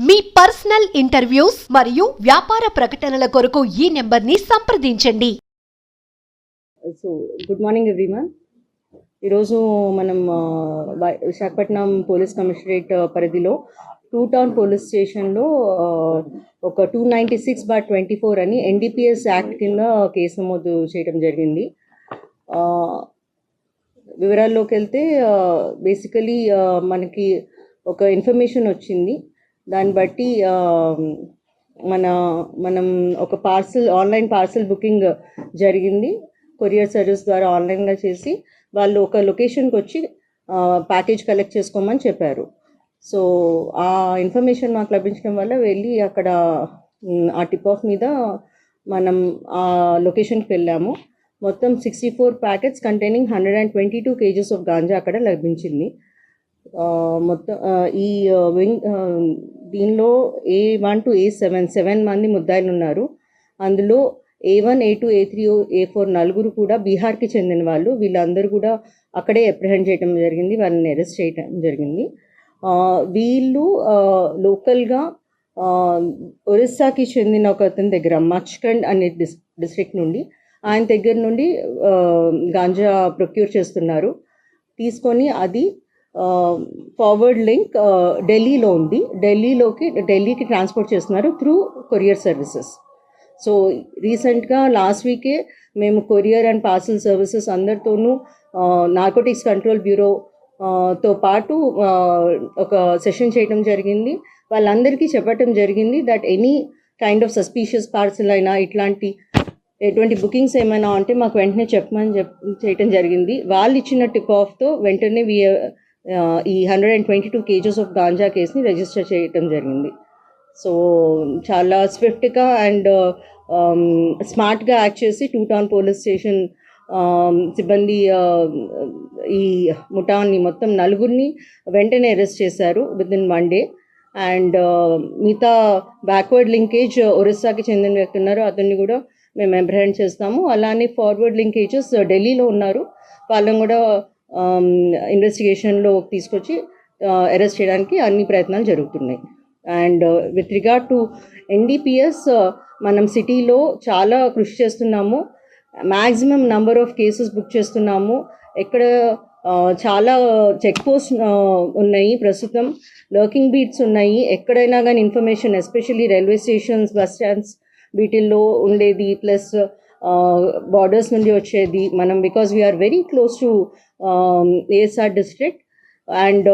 మీ personal interviews మరియు వ్యాపార ప్రకటనల కొరకు ఈ నెంబర్ని సంప్రదించండి. సో గుడ్ మార్నింగ్ ఎవ్రీవన్ ఈరోజు మనం వై- విశాఖపట్నం పోలీస్ కమిషనరేట్ పరిధిలో టూ టౌన్ పోలీస్ స్టేషన్లో ఆ, ఒక two ninety six bar twenty four అని ఎన్డీపీఎస్ యాక్ట్ కింద కేసు నమోదు చేయడం జరిగింది. ఆ, వివరాల్లోకి వెళ్తే బేసికలీ మనకి ఒక ఇన్ఫర్మేషన్ వచ్చింది. దాన్ని బట్టి మన మనం ఒక పార్సల్ ఆన్లైన్ పార్సల్ బుకింగ్ జరిగింది. కొరియర్ సర్వీస్ ద్వారా ఆన్లైన్గా చేసి వాళ్ళు ఒక లొకేషన్కి వచ్చి ప్యాకేజ్ కలెక్ట్ చేసుకోమని చెప్పారు. సో ఆ ఇన్ఫర్మేషన్ మాకు లభించడం వల్ల వెళ్ళి అక్కడ ఆ టిప్ ఆఫ్ మీద మనం ఆ లొకేషన్కి వెళ్ళాము. మొత్తం sixty four packets containing hundred and twenty two kgs of ganja అక్కడ లభించింది. మొత్తం ఈ వింగ్ దీనిలో A one to A seven seven మంది ముద్దాయిలు ఉన్నారు. అందులో A one A two A three A four నలుగురు కూడా బీహార్కి చెందిన వాళ్ళు. వీళ్ళందరూ కూడా అక్కడే అప్రిహెండ్ చేయడం జరిగింది. వాళ్ళని అరెస్ట్ చేయడం జరిగింది. వీళ్ళు లోకల్గా ఒరిస్సాకి చెందిన ఒక అతని దగ్గర మచ్కండ్ అనే డిస్ డిస్ట్రిక్ట్ నుండి ఆయన దగ్గర నుండి గాంజా ప్రొక్యూర్ చేస్తున్నారు. తీసుకొని అది ఫార్వర్డ్ లింక్ ఢిల్లీలో ఉంది. ఢిల్లీలోకి ఢిల్లీకి ట్రాన్స్పోర్ట్ చేస్తున్నారు త్రూ కొరియర్ సర్వీసెస్ సో రీసెంట్గా లాస్ట్ వీకే మేము కొరియర్ అండ్ పార్సల్ సర్వీసెస్ అందరితోనూ నార్కోటిక్స్ కంట్రోల్ బ్యూరో తో పాటు ఒక సెషన్ చేయడం జరిగింది. వాళ్ళందరికీ చెప్పటం జరిగింది that any kind of suspicious parcel అయినా ఇట్లాంటి ఎటువంటి బుకింగ్స్ ఏమైనా ఉంటే మాకు వెంటనే చెప్పమని చెప్ చేయటం జరిగింది. వాళ్ళు ఇచ్చిన టిప్ ఆఫ్తో వెంటనే వి ఈ hundred and twenty two kgs of ganja కేసుని రిజిస్టర్ చేయటం జరిగింది. సో చాలా స్విఫ్ట్గా అండ్ స్మార్ట్గా యాక్ట్ చేసి టూ టౌన్ పోలీస్ స్టేషన్ సిబ్బంది ఈ ముఠాన్ని మొత్తం నలుగురిని వెంటనే అరెస్ట్ చేశారు with in one day and మిగతా బ్యాక్వర్డ్ లింకేజ్ ఒరిస్సాకి చెందిన వ్యక్తి ఉన్నారు. అతన్ని కూడా మేము అప్రహెండ్ చేస్తాము. అలానే ఫార్వర్డ్ లింకేజెస్ ఢిల్లీలో ఉన్నారు. వాళ్ళని కూడా ఇన్వెస్టిగేషన్లో తీసుకొచ్చి అరెస్ట్ చేయడానికి అన్ని ప్రయత్నాలు జరుగుతున్నాయి. And with regard to NDPS మనం సిటీలో చాలా కృషి చేస్తున్నాము. Maximum number of cases book చేస్తున్నాము. ఎక్కడ చాలా చెక్ పోస్ట్ ఉన్నాయి ప్రస్తుతం. లర్కింగ్ బీట్స్ ఉన్నాయి. ఎక్కడైనా కానీ information especially railway stations bus stands వీటిల్లో ఉండేది. ప్లస్ బార్డర్స్ నుండి వచ్చేది. మనం because we are very close to ASR district and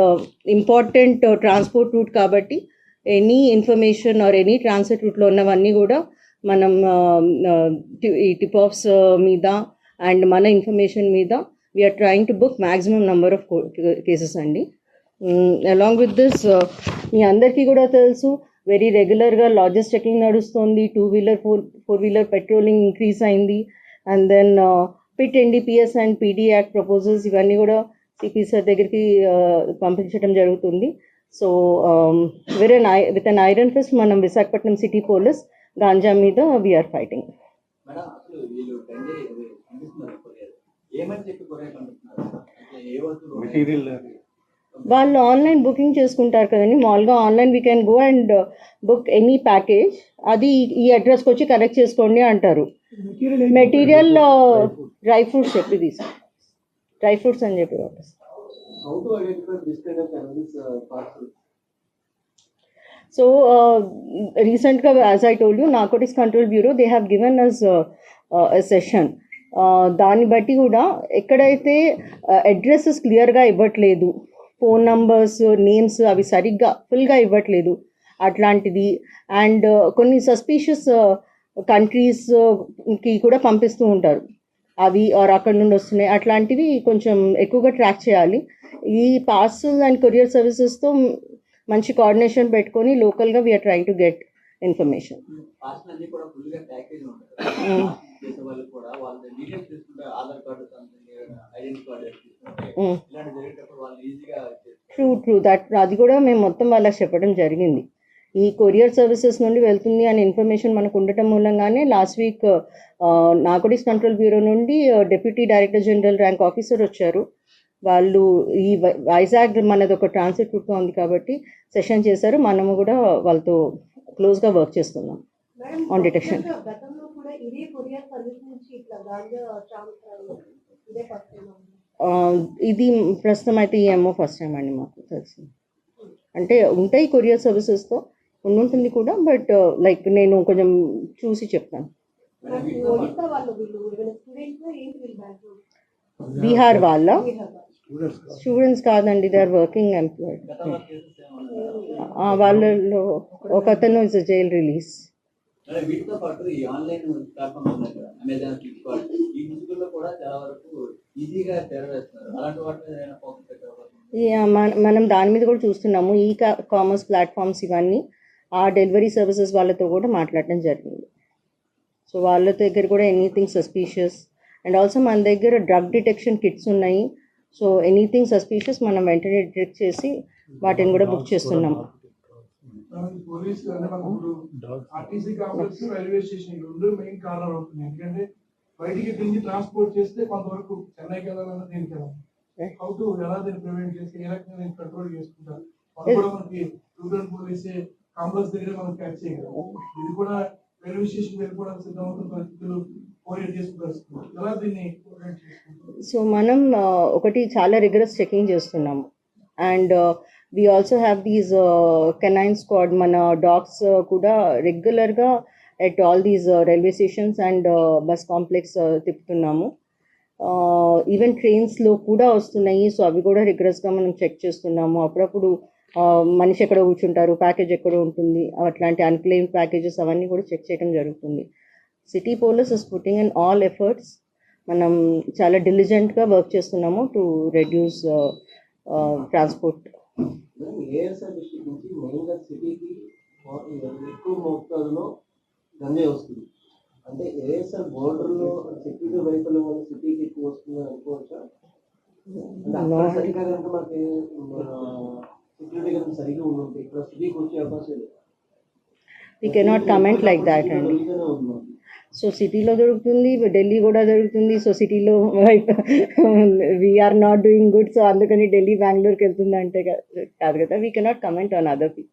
important transport route కాబట్టి any information or any transit రూట్లో ఉన్నవన్నీ కూడా మనం um, uh, ఈ టిప్ ఆఫ్స్ uh, మీద అండ్ మన ఇన్ఫర్మేషన్ మీద we are trying to book maximum number of cases అండి. అలాంగ్ విత్ దిస్ మీ అందరికీ కూడా తెలుసు వెరీ రెగ్యులర్గా లాజెస్ చెకింగ్ నడుస్తుంది. Two wheeler four four wheeler patrolling increase అయింది. And then PIT NDPS and PD act proposals ఇవన్నీ కూడా సిపి సార్ దగ్గరికి uh, పంపించడం జరుగుతుంది. So very I with an iron fist మనం విశాఖపట్నం సిటీ పోలీస్ గాంజా మీద వీఆర్ ఫైటింగ్ మెటీరియల్ వాళ్ళు ఆన్లైన్ బుకింగ్ చేసుకుంటారు కదండి. మామూలుగా online we can go and book any package అది ఈ- అడ్రస్కి వచ్చి కలెక్ట్ చేసుకోండి అంటారు. మెటీరియల్ డ్రై ఫ్రూట్స్ చెప్పి తీసు. డ్రై ఫ్రూట్స్ అని చెప్పి సో రీసెంట్గా as I told you narcotics control bureau they have given us session దాన్ని బట్టి కూడా ఎక్కడైతే అడ్రసెస్ క్లియర్గా ఇవ్వట్లేదు ఫోన్ నంబర్స్ నేమ్స్ అవి సరిగ్గా ఫుల్గా ఇవ్వట్లేదు. అట్లాంటిది అండ్ కొన్ని సస్పీషియస్ కంట్రీస్కి కూడా పంపిస్తూ ఉంటారు. అవి ఆర్ అక్కడ నుండి వస్తున్నాయి. అట్లాంటివి కొంచెం ఎక్కువగా ట్రాక్ చేయాలి. ఈ పార్సల్ అండ్ కొరియర్ సర్వీసెస్తో మంచి కోఆర్డినేషన్ పెట్టుకొని లోకల్గా we are trying to get information చేసే వాళ్ళు కూడా వాళ్ళ డీటెయిల్స్ తీసుకుంటే Aadhaar card something identity card తీసుకుంటే ఇలాంటి జరిగేటప్పుడు వాళ్ళు ఈజీగా ట్రూ ట్రూ దట్ అది కూడా మేము మొత్తం వాళ్ళకి చెప్పడం జరిగింది. ఈ కొరియర్ సర్వీసెస్ నుండి వెళ్తుంది అనే ఇన్ఫర్మేషన్ మనకు ఉండటం మూలంగానే last week narcotics control bureau నుండి deputy director general rank officer వచ్చారు. వాళ్ళు ఈ వై- వైజాగ్ మనది ఒక ట్రాన్సిట్ రూట్గా ఉంది కాబట్టి సెషన్ చేశారు. మనము కూడా వాళ్ళతో క్లోజ్గా వర్క్ చేస్తున్నాం. ఆన్ డిటెక్షన్ ఇదే కొరియర్ సర్వీస్ నుంచి ఇట్లా గాంజా ట్రాన్స్ఫర్ ఇదే ఫస్ట్ టైం ఆ, ఇది ప్రస్తుతం అయితే ఏమో ఫస్ట్ టైం అండి మాకు తెలిసి. అంటే ఉంటాయి కొరియర్ సర్వీసెస్తో ఉంటుంది కూడా బట్ లైక్ నేను కొంచెం చూసి చెప్తాను. బీహార్ వాళ్ళ? స్టూడెంట్స్ కాదండి దే ఆర్ వర్కింగ్ ఏమన్నా వాళ్ళలో ఒక అతను ఇస్ జైల్ రిలీజ్ మరి వీటితో పాటు ఈ ఆన్లైన్ ప్లాట్ఫామ్ ఉన్నాయి కదా అమెజాన్ ఫ్లిప్కార్ట్ ఈ ముసుగుల్లో కూడా చాలా వరకు ఈజీగా తెరవేస్తున్నారు అలాంటి వాటి మీద ఏమైనా ఫోకస్ మనం దాని మీద కూడా చూస్తున్నాము. ఈ కామర్స్ ప్లాట్ఫామ్స్ ఇవన్నీ ఆ డెలివరీ సర్వీసెస్ వాళ్ళతో కూడా మాట్లాడటం జరిగింది. సో వాళ్ళ దగ్గర కూడా ఎనీథింగ్ సస్పీషియస్ అండ్ ఆల్సో మన దగ్గర డ్రగ్ డిటెక్షన్ కిట్స్ ఉన్నాయి. సో ఎనీథింగ్ సస్పీషియస్ మనం వెంటనే డిటెక్ట్ చేసి వాటిని కూడా బుక్ చేస్తున్నాము. పోలీసులు అంటే మనకు ఆర్టీసీ కాంప్లెక్స్ రైల్వే స్టేషన్ రెండు మెయిన్ కారణాలు అవుతుంది ఎందుకంటే బయటికి తిరిగి ట్రాన్స్పోర్ట్ చేస్తే కొంతవరకు చెన్నైకి వెళ్ళాలన్నా దీనికి వెళ్ళాలి. హౌ టు ఎలా దీన్ని ప్రివెంట్ చేసి ఏ రకంగా దీన్ని కంట్రోల్ చేసుకుంటారు? అది కూడా మనకి రూరల్ పోలీసే కాంప్లెక్స్ దగ్గర మనం క్యాచ్ చేయగలం. ఇది కూడా రైల్వే స్టేషన్ వెళ్ళిపోవడానికి సిద్ధమవుతున్న పరిస్థితులు ఎలా దీన్ని సో మనం ఒకటి చాలా రిగరస్ చెకింగ్ చేస్తున్నాము. And we also have these canine squad మన డాగ్స్ uh, కూడా రెగ్యులర్గా at all these railway stations and bus complex తిప్పుతున్నాము. Uh, even ట్రైన్స్లో కూడా వస్తున్నాయి. సో అవి కూడా రిగ్రెస్గా మనం చెక్ చేస్తున్నాము. అప్పుడప్పుడు uh, మనిషి ఎక్కడ కూర్చుంటారు ప్యాకేజ్ ఎక్కడ ఉంటుంది అట్లాంటి అన్క్లెయిమ్ ప్యాకేజెస్ అవన్నీ కూడా చెక్ చేయడం జరుగుతుంది. City police is putting in all efforts మనం చాలా డిలిజెంట్గా వర్క్ చేస్తున్నాము to reduce transport ASR district నుంచి మెయిన్గా సిటీకి ఎక్కువ మోతాదులో గంజాయి వస్తుంది. అంటే ఏఎస్ఆర్ బోర్డర్లో సెక్యూరిటీ వైఫల్యం వల్ల సిటీకి ఎక్కువ వస్తుంది అనుకోవచ్చా? అంటే సరిగ్గా కనుక మనకి సెక్యూరిటీ కనుక సరిగ్గా ఉండుంటే ఇక్కడ సిటీకి వచ్చే అవకాశం లేదు. We cannot comment like that అండి. సో సిటీలో దొరుకుతుంది ఢిల్లీ కూడా దొరుకుతుంది సో సిటీలో we are not doing good so అందుకని ఢిల్లీ బెంగళూరుకి వెళ్తుంది అంటే కాదు కదా we cannot comment on other people